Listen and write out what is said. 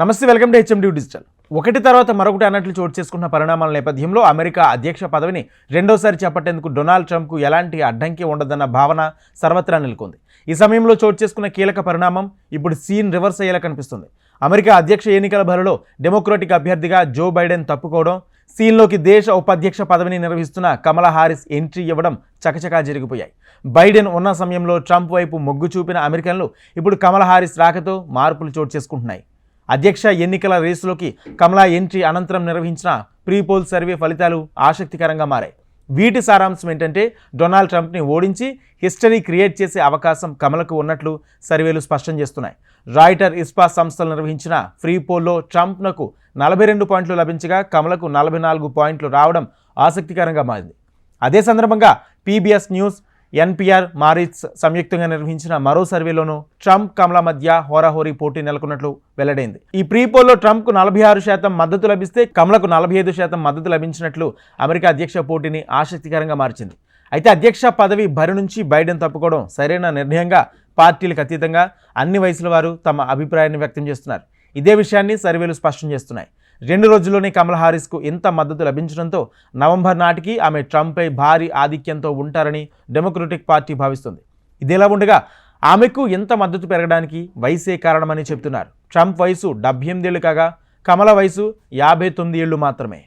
నమస్తే welcome to HMD digital. ఒకటి తర్వాత మరొకటి అన్నట్లు చోటు చేసుకున్న పరిణామాల నేపథ్యంలో అమెరికా అధ్యక్ష పదవిని రెండోసారి చేపట్టేందుకు డొనాల్డ్ ట్రంప్కు ఎలాంటి అడ్డంకి ఉండదన్న భావన సర్వత్రా నెలకొంది. ఈ సమయంలో చోటు చేసుకున్న కీలక పరిణామం ఇప్పుడు సీన్ రివర్స్ అయ్యేలా కనిపిస్తుంది. అమెరికా అధ్యక్ష ఎన్నికల బరిలో డెమోక్రటిక్ అభ్యర్థిగా జో బైడెన్ తప్పుకోవడం సీన్లోకి దేశ ఉపాధ్యక్ష పదవిని నిర్వహిస్తున్న కమలా హారిస్ ఎంట్రీ ఇవ్వడం చకచకా జరిగిపోయాయి. బైడెన్ ఉన్న సమయంలో ట్రంప్ వైపు మొగ్గు చూపిన అమెరికన్లు ఇప్పుడు కమలా హారిస్ రాకతో మార్పులు చోటు చేసుకుంటున్నాయి. అధ్యక్ష ఎన్నికల రేసులోకి కమలా ఎంట్రీ అనంతరం నిర్వహించిన ప్రీపోల్ సర్వే ఫలితాలు ఆసక్తికరంగా మారాయి. వీటి సారాంశం ఏంటంటే డొనాల్డ్ ట్రంప్ని ఓడించి హిస్టరీ క్రియేట్ చేసే అవకాశం కమలకు ఉన్నట్లు సర్వేలు స్పష్టం చేస్తున్నాయి. రాయిటర్ ఇస్పా సంస్థలు నిర్వహించిన ఫ్రీ పోల్లో ట్రంప్నకు నలభై రెండు పాయింట్లు లభించగా కమలకు నలభై నాలుగు పాయింట్లు రావడం ఆసక్తికరంగా మారింది. అదే సందర్భంగా పీబీఎస్ న్యూస్ ఎన్పిఆర్ మారిట్స్ సంయుక్తంగా నిర్వహించిన మరో సర్వేలోనూ ట్రంప్ కమల మధ్య హోరాహోరీ పోటీ నెలకొన్నట్లు వెల్లడైంది. ఈ ప్రీ పోల్లో ట్రంప్కు నలభై ఆరు శాతం మద్దతు లభిస్తే కమలకు నలభై ఐదు శాతం మద్దతు లభించినట్లు అమెరికా అధ్యక్ష పోటీని ఆసక్తికరంగా మార్చింది. అయితే అధ్యక్ష పదవి బరి నుంచి బైడెన్ తప్పుకోవడం సరైన నిర్ణయంగా పార్టీలకు అతీతంగా అన్ని వయసుల వారు తమ అభిప్రాయాన్ని వ్యక్తం చేస్తున్నారు. ఇదే విషయాన్ని సర్వేలు స్పష్టం చేస్తున్నాయి. రెండు రోజుల్లోనే కమల్ హారిస్కు ఇంత మద్దతు లభించడంతో నవంబర్ నాటికి ఆమె ట్రంప్పై భారీ ఆధిక్యంతో ఉంటారని డెమోక్రటిక్ పార్టీ భావిస్తుంది. ఇదిలా ఉండగా ఆమెకు ఎంత మద్దతు పెరగడానికి వయసే కారణమని చెప్తున్నారు. ట్రంప్ వయసు డెబ్బై ఎనిమిదేళ్ళు కాగా కమల వయసు యాభై తొమ్మిది ఏళ్ళు మాత్రమే.